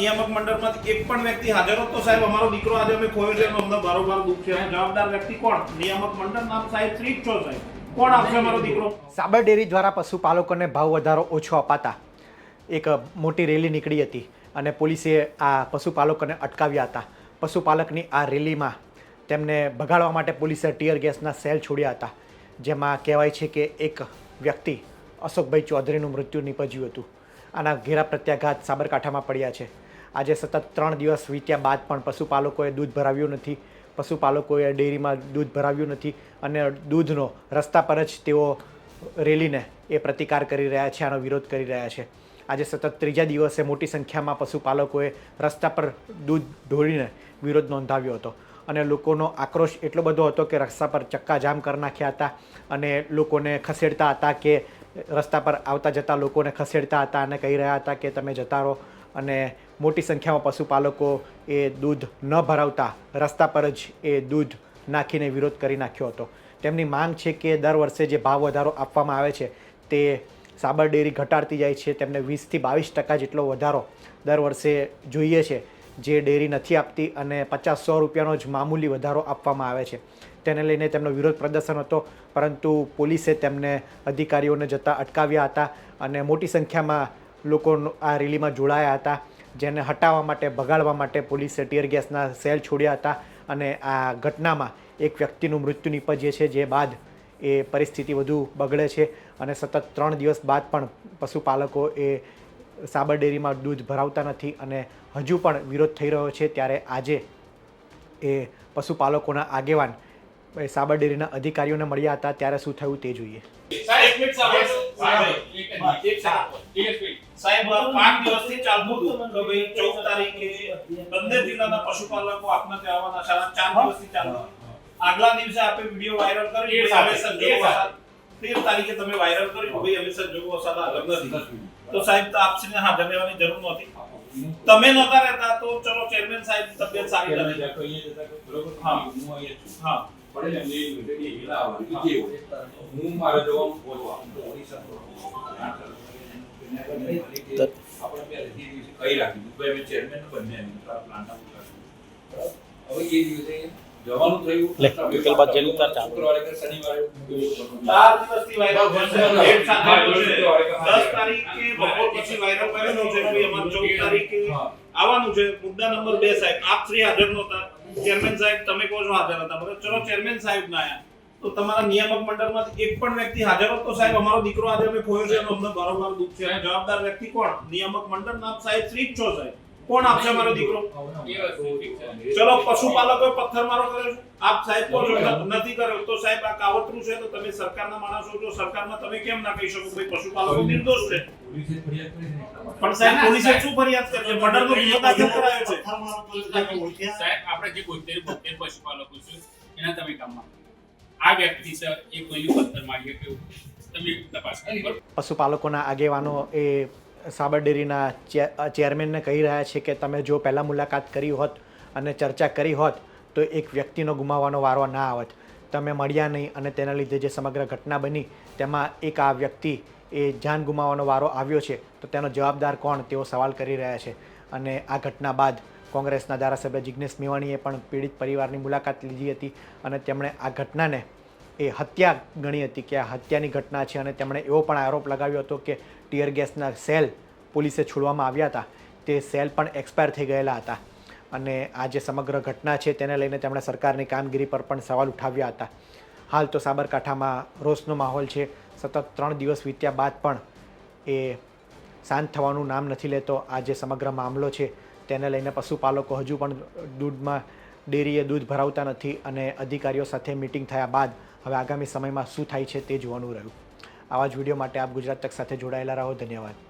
નિયામક મંડળમાંથી એક પણ વ્યક્તિ હાજર હતો સાહેબ અમારો દીકરો આજે અમે ખોયો છે અમને બારોબાર દુઃખ છે. જવાબદાર વ્યક્તિ કોણ? નિયામક મંડળ નામ સાહેબ શ્રી જ છો સાહેબ. કોણ આપશે અમારો દીકરો? સાબર ડેરી દ્વારા પશુપાલકોને ભાવ વધારો ઓછો અપાતા એક મોટી રેલી નીકળી હતી અને પોલીસે આ પશુપાલકોને અટકાવ્યા હતા. પશુપાલકની આ રેલીમાં તેમને ભગાડવા માટે પોલીસે ટીયર ગેસના સેલ છોડ્યા હતા જેમાં કહેવાય છે કે એક વ્યક્તિ અશોકભાઈ ચૌધરીનું મૃત્યુ નીપજ્યું હતું. આના ઘેરા પ્રત્યાઘાત સાબરકાંઠામાં પડ્યા છે. આજે સતત ત્રણ દિવસ વીત્યા બાદ પણ પશુપાલકોએ દૂધ ભરાવ્યું નથી. પશુપાલકોએ ડેરીમાં દૂધ ભરાવ્યું નથી અને દૂધનો રસ્તા પર જ તેઓ રેલીને એ પ્રતિકાર કરી રહ્યા છે, આનો વિરોધ કરી રહ્યા છે. આજે સતત ત્રીજા દિવસે મોટી સંખ્યામાં પશુપાલકોએ રસ્તા પર દૂધ ઢોળીને વિરોધ નોંધાવ્યો હતો અને લોકોનો આક્રોશ એટલો બધો હતો કે રસ્તા પર ચક્કાજામ કરી નાખ્યા હતા અને લોકોને ખસેડતા હતા કે રસ્તા પર આવતા જતા લોકોને ખસેડતા હતા અને કહી રહ્યા હતા કે તમે જતા રહો. અને મોટી સંખ્યામાં પશુપાલકો એ દૂધ ન ભરાવતા રસ્તા પર જ એ દૂધ નાખીને વિરોધ કરી નાખ્યો હતો. તેમની માંગ છે કે દર વર્ષે જે ભાવ વધારો આપવામાં આવે છે તે સાબર ડેરી ઘટાડતી જાય છે. તેમને વીસથી બાવીસ ટકા જેટલો વધારો દર વર્ષે જોઈએ છે. જે ડેરી નથી આપતી અને પચાસ સો રૂપિયાનો જ મામૂલી વધારો આપવામાં આવે છે. તેને લઈને તેમનો વિરોધ પ્રદર્શન હતો, પરંતુ પોલીસે તેમને અધિકારીઓને જતા અટકાવ્યા હતા અને મોટી સંખ્યામાં લોકો આ રેલીમાં જોડાયા હતા જેને હટાવવા માટે ભગાડવા માટે પોલીસે ટીયર ગેસના સેલ છોડ્યા હતા અને આ ઘટનામાં એક વ્યક્તિનું મૃત્યુ નીપજ્યે છે જે બાદ એ પરિસ્થિતિ વધુ બગડે છે અને સતત ત્રણ દિવસ બાદ પણ પશુપાલકો એ સાબર ડેરીમાં દૂધ ભરાવતા નથી અને હજુ પણ વિરોધ થઈ રહ્યો છે. ત્યારે આજે એ પશુપાલકોના આગેવાન એ સાબર ડેરીના અધિકારીઓને મળ્યા હતા. ત્યારે શું થયું તે જોઈએ. સાહેબ પાંચ દિવસથી ચાલતું હતું કે ભાઈ ચૌદ તારીખે બંને જિલ્લાના પશુપાલકો આપના ત્યાં આવવાના છે. આ ચાર દિવસથી ચાલુ આગલા દિવસે આપે વીડિયો વાયરલ કર્યો અમે સંજોગો તેર તારીખે તમે વાયરલ કર્યો ભાઈ અમે સંજોગો વસાત આગળ નથી. તો સાહેબ તો આપશ્રીને હાજર રહેવાની જરૂર નહોતી. તમે નહોતા રહેતા તો ચલો ચેરમેન સાહેબ તબિયત સારી નથી હા. હા હું. મારા જવાનું બોલવા. આપણે પહેલેથી કહી અમે ચેરમેન બંને પ્લાન્ટ હવે એ દિવસે જવાનું થયું. લે, વિકલ્પ જેલ ઉતાર શુક્રવારે કે શનિવારે. ચાર દિવસથી વાયરલ છે. હા, સાથે હા, આવ્યો છે. હા. દસ તારીખે બપોર પછી વાયરલ કરેલું છે. કે અમારે ચૌદ તારીખે આવવાનું છે. મુદ્દા નંબર બે સાહેબ. આપ શ્રી હાજર નહોતા. ચેરમેન સાહેબ તમે કહો છો હાજર હતા. બરાબર ચલો ચેરમેન સાહેબ ના આયા. તો તમારા નિયામક મંડળમાંથી એક પણ વ્યક્તિ હાજર હતો સાહેબ અમારો દીકરો આજે અમે ખોયો છે અમને બારોબાર દુઃખ છે. જવાબદાર વ્યક્તિ કોણ? નિયામક મંડળ ના સાહેબ શ્રી જ છો સાહેબ. કોણ આપશે અમારો દીકરો? ચલો પશુપાલકો પથ્થર મારો કર્યો આપ સાહેબ કહો છો નથી કર્યો. તો સાહેબ આ કાવતરું છે તો તમે સરકારના માણસો છો. સરકારમાં તમે કેમ ના કહી શકો? ભાઈ, પશુપાલકો નિર્દોષ છે. પણ સાહેબ, પોલીસે શું ફરિયાદ કરી છે? મર્ડરનો ગુનો દાખલ કરાયો છે. સાહેબ, આપણે જે બોતેર બોતેર પશુપાલકો છે, એના તમે કામમાં આ વ્યક્તિ સર એ કોઈ પથ્થર મારી કે તમે તપાસ કરી? પશુપાલકોના આગેવાનો એ સાબર ડેરીના ચેરમેનને કહી રહ્યા છે કે તમે જો પહેલાં મુલાકાત કરી હોત અને ચર્ચા કરી હોત, તો એક વ્યક્તિનો ગુમાવવાનો વારો ના આવત તમે મળ્યા નહીં અને તેના લીધે જે સમગ્ર ઘટના બની, તેમાં એક આ વ્યક્તિ એ જાન ગુમાવવાનો વારો આવ્યો છે, તો તેનો જવાબદાર કોણ, તેઓ સવાલ કરી રહ્યા છે અને આ ઘટના બાદ કોંગ્રેસના ધારાસભ્ય જિજ્ઞેશ મેવાણીએ પણ પીડિત પરિવારની મુલાકાત લીધી હતી અને તેમણે આ ઘટનાને એ હત્યા ગણી હતી કે આ હત્યાની ઘટના છે અને તેમણે એવો પણ આરોપ લગાવ્યો હતો કે ટીયર ગેસના સેલ પોલીસે છોડવામાં આવ્યા હતા. તે સેલ પણ એક્સપાયર થઈ ગયેલા હતા અને આ જે સમગ્ર ઘટના છે તેને લઈને તેમણે સરકારની કામગીરી પર પણ સવાલ ઉઠાવ્યા હતા. હાલ તો સાબરકાંઠામાં રોષનો માહોલ છે. સતત ત્રણ દિવસ વીત્યા બાદ પણ એ શાંત થવાનું નામ નથી લેતો આ જે સમગ્ર મામલો છે તેને લઈને પશુપાલકો હજુ પણ દૂધમાં ડેરીએ દૂધ ભરાવતા નથી અને અધિકારીઓ સાથે મિટિંગ થયા બાદ હવે આગામી સમયમાં શું થાય છે તે જોવાનું રહ્યું. આવા જ વીડિયો માટે આપ ગુજરાત તક સાથે જોડાયેલા રહો. ધન્યવાદ.